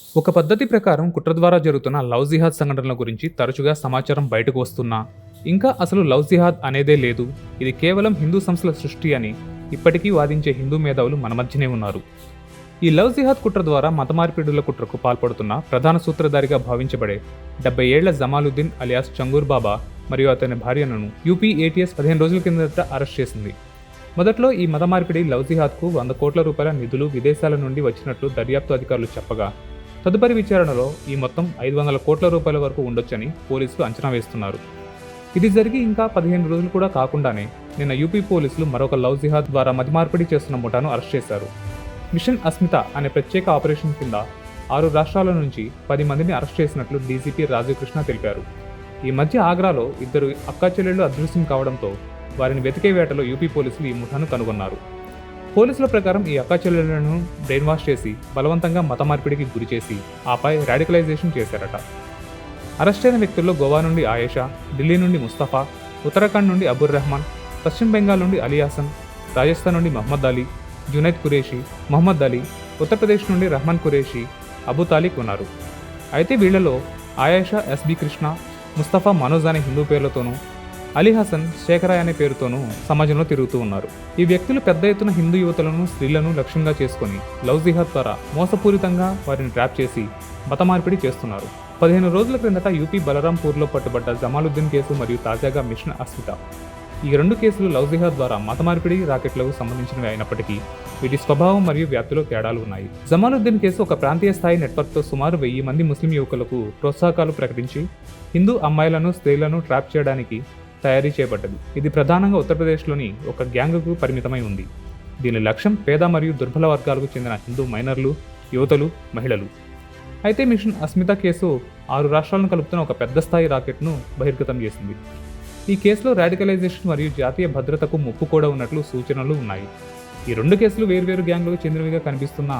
ఒక పద్ధతి ప్రకారం కుట్ర ద్వారా జరుగుతున్న లవ్ జిహాద్ సంఘటనల గురించి తరచుగా సమాచారం బయటకు వస్తున్నా. ఇంకా అసలు లవ్ జిహాద్ అనేదే లేదు. ఇది కేవలం హిందూ సంస్థల సృష్టి అని ఇప్పటికీ వాదించే హిందూ మేధావులు మన మధ్యనే ఉన్నారు. ఈ లవ్ జిహాద్ కుట్ర ద్వారా మత మార్పిడుల కుట్రకు పాల్పడుతున్న ప్రధాన సూత్రధారిగా భావించబడే డెబ్బై ఏళ్ళ జమాలుద్దీన్ అలియాస్ చంగూర్ బాబా మరియు అతని భార్యను యూపీ ఏటీఎస్ పదిహేను రోజుల కిందట అరెస్ట్ చేసింది. మొదట్లో ఈ మత మార్పిడి లవ్ జిహాద్కు వంద కోట్ల రూపాయల నిధులు విదేశాల నుండి వచ్చినట్లు దర్యాప్తు అధికారులు చెప్పగా తదుపరి విచారణలో ఈ మొత్తం ఐదు వందల కోట్ల రూపాయల వరకు ఉండొచ్చని పోలీసులు అంచనా వేస్తున్నారు. ఇది జరిగి ఇంకా పదిహేను రోజులు కూడా కాకుండానే నిన్న యూపీ పోలీసులు మరొక లవ్ జిహాద్ ద్వారా మతి మార్పిడి చేస్తున్న ముఠాను అరెస్ట్ చేశారు. మిషన్ అస్మిత అనే ప్రత్యేక ఆపరేషన్ కింద ఆరు రాష్ట్రాల నుంచి పది మందిని అరెస్ట్ చేసినట్లు డీజీపీ రాజీవ్ తెలిపారు. ఈ మధ్య ఆగ్రాలో ఇద్దరు అక్కా చెల్లెళ్ళు అదృశ్యం కావడంతో వారిని వెతికే వేటలో యూపీ పోలీసులు ఈ ముఠాను కనుగొన్నారు. పోలీసుల ప్రకారం ఈ అక్కా చెల్లెళ్ళను బ్రెయిన్ వాష్ చేసి బలవంతంగా మత మార్పిడికి గురి చేసి ఆపై రాడికలైజేషన్ చేశారట. అరెస్ట్ అయిన వ్యక్తుల్లో గోవా నుండి ఆయేషా ఢిల్లీ నుండి ముస్తఫా ఉత్తరాఖండ్ నుండి అబుర్ రెహమాన్ పశ్చిమ బెంగాల్ నుండి అలీ హాసన్ రాజస్థాన్ నుండి మహమ్మద్ అలీ జునైద్ కురేషి మహమ్మద్ అలీ ఉత్తరప్రదేశ్ నుండి రహమాన్ కురేషి అబు తాలిక్ ఉన్నారు. అయితే వీళ్ళలో ఆయేషా ఎస్బి కృష్ణ ముస్తఫా మనోజ్ అనే హిందూ పేర్లతోనూ అలీ హసన్ శేఖరాయ్ అనే పేరుతోనూ సమాజంలో తిరుగుతూ ఉన్నారు. ఈ వ్యక్తులు పెద్ద ఎత్తున హిందూ యువతలను స్త్రీలను లక్ష్యంగా చేసుకుని లవ్ జిహాద్ ద్వారా మోసపూరితంగా వారిని ట్రాప్ చేసి మతమార్పిడి చేస్తున్నారు. పదిహేను రోజుల క్రిందట యూపీ బలరాంపూర్లో పట్టుబడ్డ జమాలుద్దీన్ కేసు మరియు తాజాగా మిషన్ అస్మిత. ఈ రెండు కేసులు లవ్ జిహాద్ ద్వారా మతమార్పిడి రాకెట్లకు సంబంధించినవి అయినప్పటికీ వీటి స్వభావం మరియు వ్యాప్తిలో తేడాలు ఉన్నాయి. జమాలుద్దీన్ కేసు ఒక ప్రాంతీయ స్థాయి నెట్వర్క్తో సుమారు వెయ్యి మంది ముస్లిం యువకులకు ప్రోత్సాహకాలు ప్రకటించి హిందూ అమ్మాయిలను స్త్రీలను ట్రాప్ చేయడానికి తయారీ చేయబడ్డది. ఇది ప్రధానంగా ఉత్తరప్రదేశ్లోని ఒక గ్యాంగ్కు పరిమితమై ఉంది. దీని లక్ష్యం పేద మరియు దుర్బల వర్గాలకు చెందిన హిందూ మైనర్లు యువతలు మహిళలు. అయితే మిషన్ అస్మిత కేసు ఆరు రాష్ట్రాలను కలుపుతున్న ఒక పెద్ద స్థాయి రాకెట్ను బహిర్గతం చేసింది. ఈ కేసులో రాడికలైజేషన్ మరియు జాతీయ భద్రతకు ముప్పు కూడా ఉన్నట్లు సూచనలు ఉన్నాయి. ఈ రెండు కేసులు వేర్వేరు గ్యాంగ్లకు చెందినవిగా కనిపిస్తున్న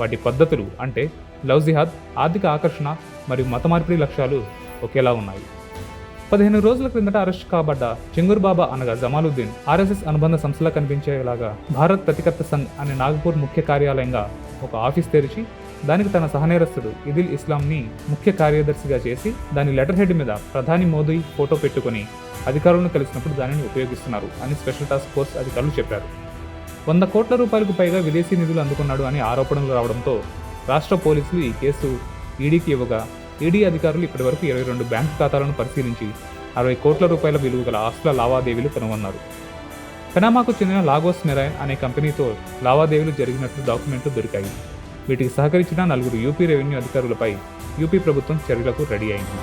వాటి పద్ధతులు అంటే లవ్ జిహాద్ ఆర్థిక ఆకర్షణ మరియు మత మార్పిడి లక్ష్యాలు ఒకేలా ఉన్నాయి. పదిహేను రోజుల క్రిందట అరెస్ట్ కాబడ్డ చెంగూర్ బాబా అనగా జమాలుద్దీన్. ఆర్ఎస్ఎస్ అనుబంధ సంస్థలా కనిపించేలాగా భారత్ ప్రతికర్త సంఘ్ అనే నాగపూర్ ముఖ్య కార్యాలయంగా ఒక ఆఫీస్ తెరిచి దానికి తన సహనేరస్తుడు ఇదిల్ ఇస్లాంని ముఖ్య కార్యదర్శిగా చేసి దాని లెటర్ హెడ్ మీద ప్రధాని మోదీ ఫోటో పెట్టుకుని అధికారులను కలిసినప్పుడు దానిని ఉపయోగిస్తున్నారు అని స్పెషల్ టాస్క్ ఫోర్స్ అధికారులు చెప్పారు. వంద కోట్ల రూపాయలకు పైగా విదేశీ నిధులు అందుకున్నాడు అనే ఆరోపణలు రావడంతో రాష్ట్ర పోలీసులు ఈ కేసు ఈడీకి ఇవ్వగా ఈడీ అధికారులు ఇప్పటివరకు ఇరవై రెండు బ్యాంకు ఖాతాలను పరిశీలించి అరవై కోట్ల రూపాయల విలువ గల ఆస్తుల లావాదేవీలు కనుగొన్నారు. పెనామాకు చెందిన లాగోస్ మెరైన్ అనే కంపెనీతో లావాదేవీలు జరిగినట్లు డాక్యుమెంట్లు దొరికాయి. వీటికి సహకరించిన నలుగురు యూపీ రెవెన్యూ అధికారులపై యూపీ ప్రభుత్వం చర్యలకు రెడీ అయింది.